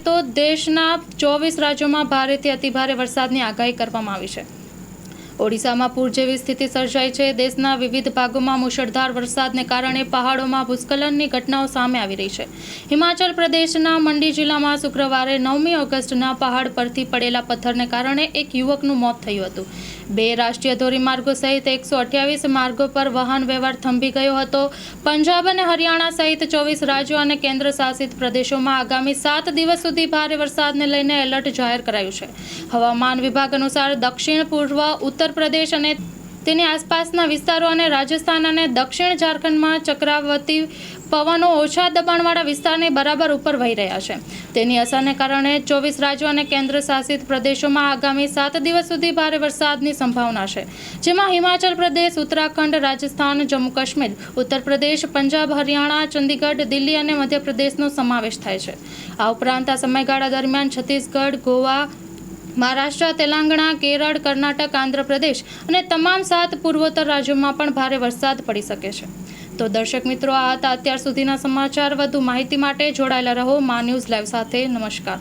તો દેશના ચોવીસ રાજ્યોમાં ભારેથી અતિભારે વરસાદની આગાહી કરવામાં આવી છે. ઓડિશામાં પૂર જેવી સ્થિતિ સર્જાઈ છે. દેશના વિવિધ ભાગોમાં મુશળધાર વરસાદને કારણે પહાડોમાં ભૂસ્ખલનની ઘટનાઓ સામે આવી રહી છે. હિમાચલ પ્રદેશના મંડી જિલ્લામાં શુક્રવારે નવમી ઓગસ્ટના પહાડ પરથી પડેલા પથ્થરને કારણે એક યુવકનું મોત થયું હતું. બે રાષ્ટ્રીય ધોરીમાર્ગો સહિત એકસો અઠ્યાવીસ માર્ગો પર વાહન વ્યવહાર થંભી ગયો હતો. પંજાબ અને હરિયાણા સહિત ચોવીસ રાજ્યો અને કેન્દ્ર શાસિત પ્રદેશોમાં આગામી સાત દિવસ સુધી ભારે વરસાદને લઈને એલર્ટ જાહેર કરાયું છે. હવામાન વિભાગ અનુસાર દક્ષિણ પૂર્વ, ઉત્તર પ્રદેશ અને તેની આસપાસના વિસ્તારો અને રાજસ્થાન અને દક્ષિણ ઝારખંડમાં ચક્રાવતી પવનો ઓછા દબાણવાળા વિસ્તારની બરાબર ઉપર વહી રહ્યા છે. તેની અસરને કારણે ચોવીસ રાજ્યો અને કેન્દ્ર શાસિત પ્રદેશોમાં આગામી સાત દિવસ સુધી ભારે વરસાદની સંભાવના છે. જેમાં હિમાચલ પ્રદેશ, ઉત્તરાખંડ, રાજસ્થાન, જમ્મુ કાશ્મીર ઉત્તર પ્રદેશ પંજાબ, હરિયાણા, ચંદીગઢ, દિલ્હી અને મધ્યપ્રદેશનો સમાવેશ થાય છે. આ ઉપરાંત આ સમયગાળા દરમિયાન છત્તીસગઢ, ગોવા મહારાષ્ટ્ર, તેલંગણા, કેરળ, કર્ણાટક, આંધ્રપ્રદેશ અને તમામ સાત પૂર્વોત્તર રાજ્યોમાં પણ ભારે વરસાદ પડી શકે છે. તો દર્શક મિત્રો, આ હતા અત્યાર સુધીના સમાચાર. વધુ માહિતી માટે જોડાયેલા રહો મા ન્યૂઝ લાઈવ સાથે. નમસ્કાર.